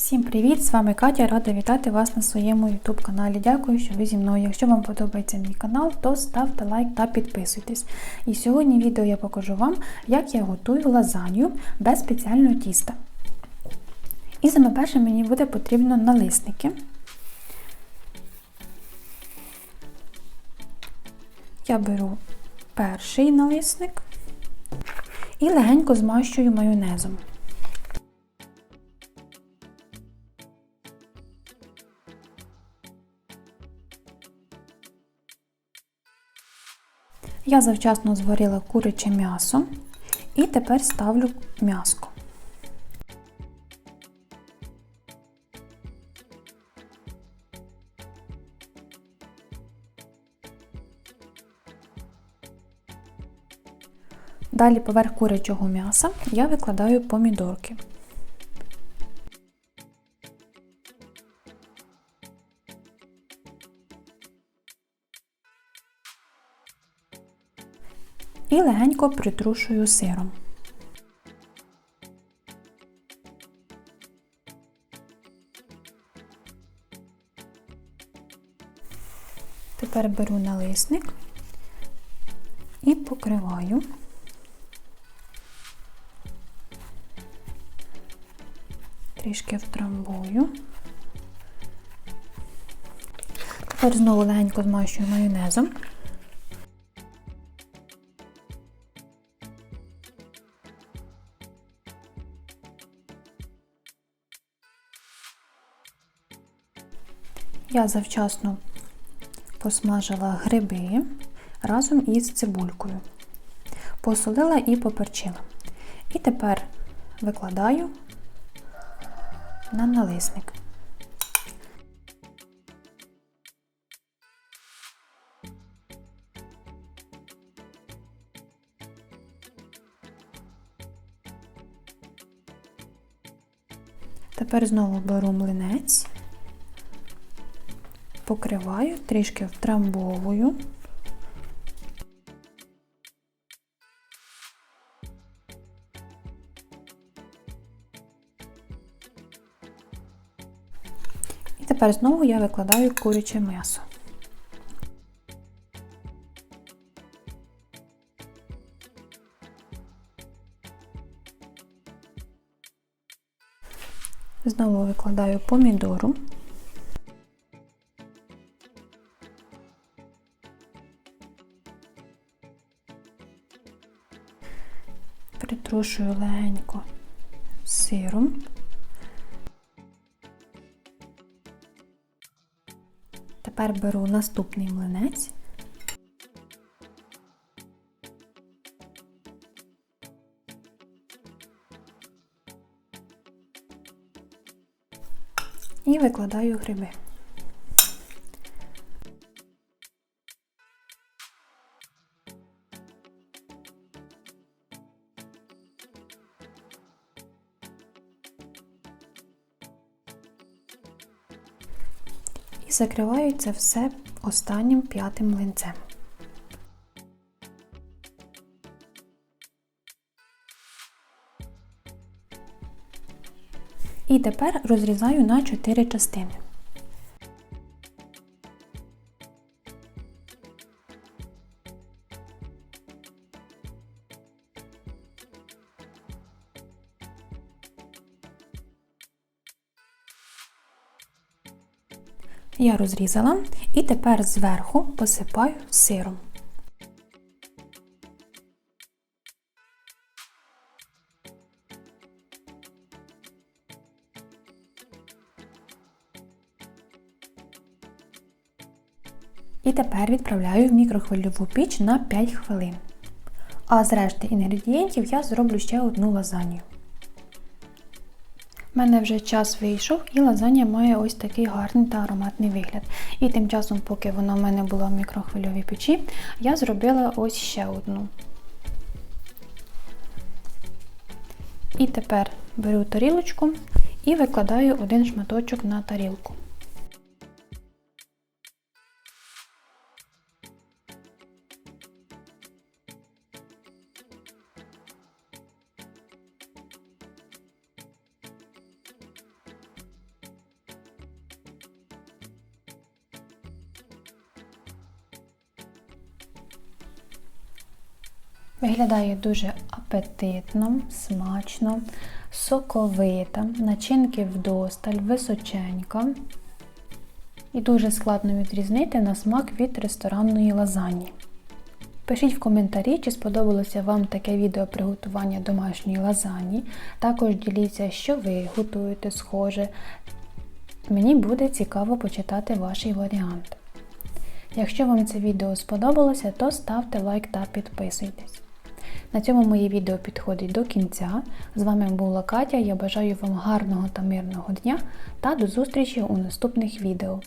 Всім привіт! З вами Катя. Рада вітати вас на своєму YouTube каналі. Дякую, що ви зі мною. Якщо вам подобається мій канал, то ставте лайк та підписуйтесь. І сьогодні відео я покажу вам, як я готую лазанью без спеціального тіста. І саме перше мені буде потрібно налисники. Я беру перший налисник і легенько змащую майонезом. Я завчасно зварила куряче м'ясо і тепер ставлю м'яско. Далі поверх курячого м'яса я викладаю помідорки. І легенько притрушую сиром. Тепер беру налисник і покриваю. Трішки втрамбую. Тепер знову легенько змащую майонезом. Я завчасно посмажила гриби разом із цибулькою, посолила і поперчила. І тепер викладаю на налисник. Тепер знову беру млинець, покриваю, трішки втрамбовую. І тепер знову я викладаю куряче м'ясо. Знову викладаю помідору. Притрушую легенько сиром. Тепер беру наступний млинець. І викладаю гриби. І закриваю це все останнім п'ятим млинцем. І тепер розрізаю на 4 частини. Я розрізала і тепер зверху посипаю сиром. І тепер відправляю в мікрохвильову піч на 5 хвилин. А з решти інгредієнтів я зроблю ще одну лазанью. У мене вже час вийшов і лазанья має ось такий гарний та ароматний вигляд. І тим часом, поки вона в мене була в мікрохвильовій печі, я зробила ось ще одну. І тепер беру тарілочку і викладаю один шматочок на тарілку. Виглядає дуже апетитно, смачно, соковита, начинки вдосталь, височенька. І дуже складно відрізнити на смак від ресторанної лазані. Пишіть в коментарі, чи сподобалося вам таке відео приготування домашньої лазані. Також діліться, що ви готуєте схоже. Мені буде цікаво почитати ваш варіант. Якщо вам це відео сподобалося, то ставте лайк та підписуйтесь. На цьому моє відео підходить до кінця. З вами була Катя. Я бажаю вам гарного та мирного дня та до зустрічі у наступних відео.